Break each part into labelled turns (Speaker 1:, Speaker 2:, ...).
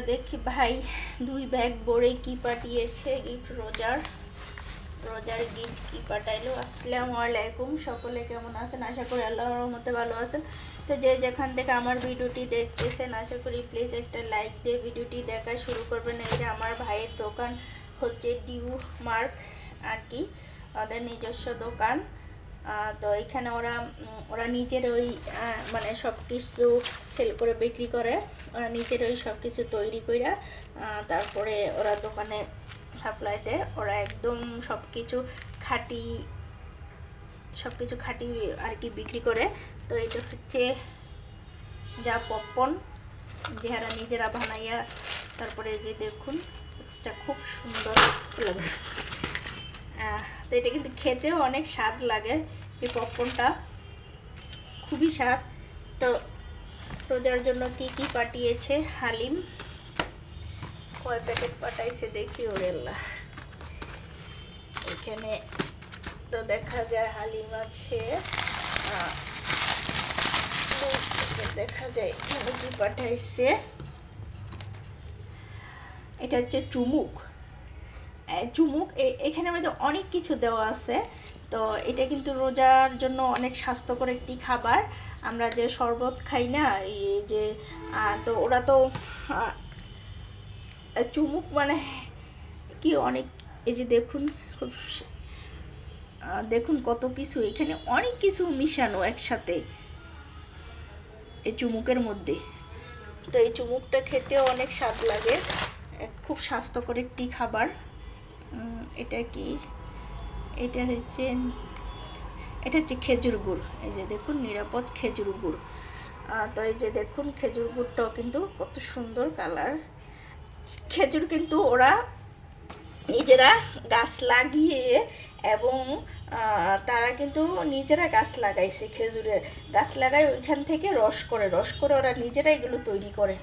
Speaker 1: দেখি ভাই, দুই ব্যাগ ভরে কি পাঠিয়েছে গিফট রোজার। রোজার গিফট কি পাঠাইলো? আসসালামু আলাইকুম, সকলে কেমন আছেন? আশা করি আল্লাহর রহমতে ভালো আছেন। তো যে যেখান থেকে আমার ভিডিওটি দেখতেছেন, আশা করি প্লিজ একটা লাইক দিয়ে ভিডিওটি দেখা শুরু করবেন। এই যে আমার ভাইয়ের দোকান হচ্ছে ডিউ মার্ক আর কি, ওদের নিজস্ব দোকান। তো এখানে ওরা ওরা নিজের ওই মানে সব কিছু সেল করে বিক্রি করে। ওরা নিজের ওই সব কিছু তৈরি করে তারপরে ওরা দোকানে সাপ্লাই দেয়। ওরা একদম সব কিছু খাঁটি সব কিছু খাঁটি আর কি বিক্রি করে। তো এটা হচ্ছে যা পপকর্ন যারা নিজেরা বানাইয়া, তারপরে যে দেখুন খুব সুন্দর লাগে। তো এটা কিন্তু খেতেও অনেক স্বাদ লাগে এই পপকর্নটা খুবই স্বাদ। তো রোজার জন্য কি কি পাঠিয়েছে হালিম? কয় প্যাকেট পাঠাইছে দেখি ওরেল্লা এখানে তো দেখা যায় হালিম আছে। দেখা যায় এখানে কি পাঠাইছে? এটা হচ্ছে চুমুক। চুমুক। এখানে মধ্যে অনেক কিছু দেওয়া আছে। তো এটা কিন্তু রোজার জন্য অনেক স্বাস্থ্যকর একটি খাবার। আমরা যে শরবত খাই না, এই যে তো ওরা তো চুমুক মানে কি অনেক, এই যে দেখুন, খুব দেখুন কত কিছু। এখানে অনেক কিছু মিশানো একসাথে এই চুমুকের মধ্যে। তো এই চুমুকটা খেতেও অনেক স্বাদ লাগে। খুব স্বাস্থ্যকর একটি খাবার। এটা কি? এটা হচ্ছে এটা হচ্ছে খেজুর গুড়। এই যে দেখুন, নিরাপদ খেজুর গুড়। তো এই যে দেখুন, খেজুর গুড়টাও কিন্তু কত সুন্দর কালার। খেজুর কিন্তু ওরা নিজেরা গাছ লাগিয়ে এবং তারা কিন্তু নিজেরা গাছ লাগাইছে খেজুরের। গাছ লাগায় ওইখান থেকে রস করে রস করে ওরা নিজেরা এগুলো তৈরি করে।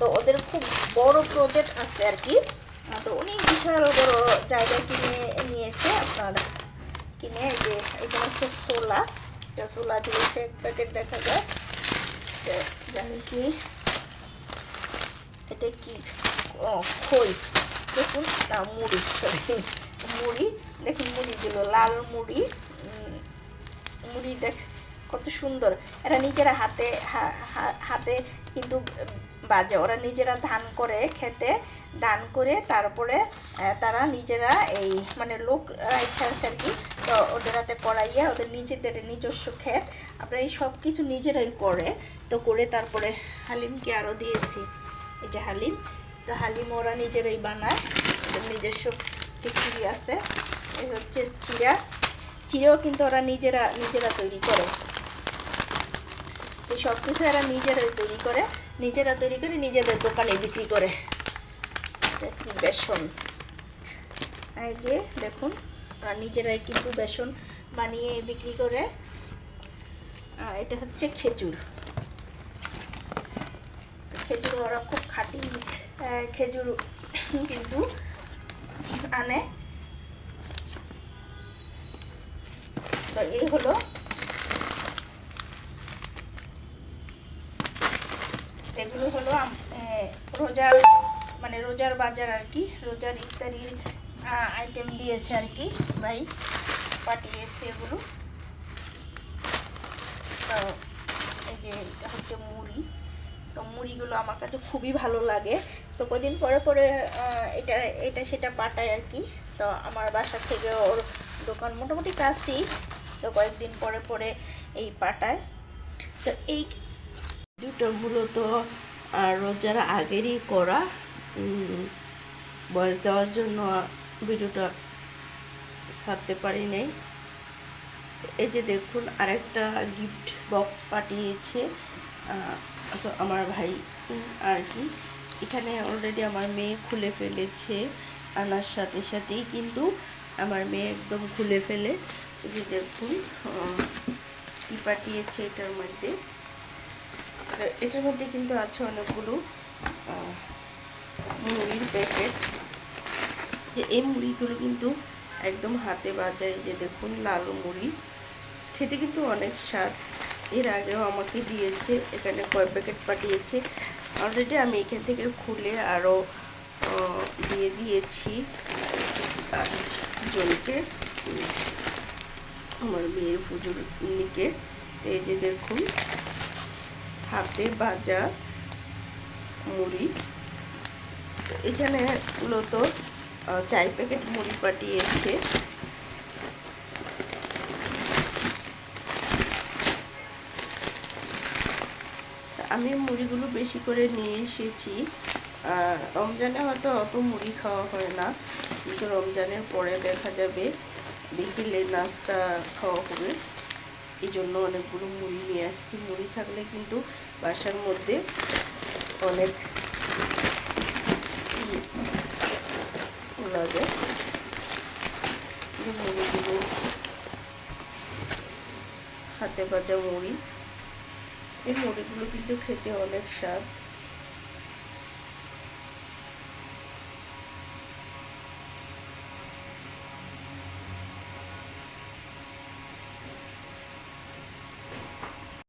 Speaker 1: তো ওদের খুব বড় প্রজেক্ট আছে আর কি। তো অনেক বিশাল বড় জায়গা কিনে নিয়েছে আপনার, কিনে যে, এটা হচ্ছে সোলা। এটা সোলা দিয়েছে এক প্যাকেট দেখা যায়। জানি কি, এটা কি খই। দেখুন, না, মুড়ি সরি মুড়ি। দেখুন, মুড়িগুলো, লাল মুড়ি। মুড়ি দেখ কত সুন্দর। এরা নিজেরা হাতে হাতে কিন্তু বাজে। ওরা নিজেরা ধান করে খেতে, ধান করে তারপরে তারা নিজেরা এই মানে লোক রাখা আছে আর কি। তো ওদের হাতে করাইয়া ওদের নিজেদের নিজস্ব ক্ষেত। আপনারা এই সব কিছু নিজেরাই করে, তো করে তারপরে হালিমকে আরও দিয়েছি। এই যে হালিম, তো হালিম ওরা নিজেরাই বানায়। ওদের নিজস্ব খিচুড়ি আছে। এই হচ্ছে চিড়া। চিড়াও কিন্তু ওরা নিজেরা নিজেরা তৈরি করে। এই সব কিছু এরা নিজেরাই তৈরি করে, নিজেরা তৈরি করে নিজেদের দোকানে বিক্রি করে। এটা কি বেসন? এই যে দেখুন নিজেরাই কিন্তু বেসন বানিয়ে বিক্রি করে। এটা হচ্ছে খেজুর। খেজুর ওরা খুব খাঁটি খেজুর কিন্তু আনে। তো এই হলো এগুলো হলো রোজার মানে রোজার বাজার আর কি, রোজার ইফতারির আইটেম দিয়েছে আর কি ভাই, পাঠিয়েছে এগুলো। তো এই যে এটা হচ্ছে মুড়ি, তো মুড়িগুলো আমার কাছে খুবই ভালো লাগে। তো কদিন পরে পরে এটা এটা সেটা পাঠায় আর কি। তো আমার বাসা থেকে ওর দোকান মোটামুটি কাছেই, তো কয়েকদিন পরে পরে এই পাঠায়। তো এই ভিডিওটা মূলত রোজার আগেরই করা বয়স দেওয়ার জন্য ভিডিওটা ছাড়তে পারি নাই। এই যে দেখুন, আরেকটা গিফট বক্স পাঠিয়েছে আমার ভাই আর কি। এখানে অলরেডি আমার মেয়ে খুলে ফেলেছে, আনার সাথে সাথেই কিন্তু আমার মেয়ে একদম খুলে ফেলে। এই যে দেখুন কী পাঠিয়েছে এটার মধ্যে? এটার মধ্যে কিন্তু আছে অনেকগুলো মুড়ির প্যাকেট যে এই মুড়িগুলো কিন্তু একদম হাতে বাজায় যে দেখুন লাল মুড়ি। খেতে কিন্তু অনেক স্বাদ। এর আগেও আমাকে দিয়েছে, এখানে কয় প্যাকেট পাঠিয়েছে।
Speaker 2: অলরেডি আমি এখান থেকে খুলে আরও দিয়ে দিয়েছি। জনকে আমার মেয়ের পুজোর নিকে। এই যে দেখুন হাতে ভাজা মুড়ি। এখানে মূলত চার প্যাকেট মুড়ি পাঠিয়েছে। আমি মুড়িগুলো বেশি করে নিয়ে এসেছি। রমজানে হয়তো অত মুড়ি খাওয়া হয় না, কিন্তু রমজানের পরে দেখা যাবে বিকেলে নাস্তা খাওয়া হবে। এই জন্য অনেকগুলো মুড়ি নিয়ে আসছি। মুড়ি থাকলে কিন্তু বাসার মধ্যে অনেক এই মুড়িগুলো হাতে ভাজা মুড়ি। এই মুড়িগুলো কিন্তু খেতে অনেক স্বাদ।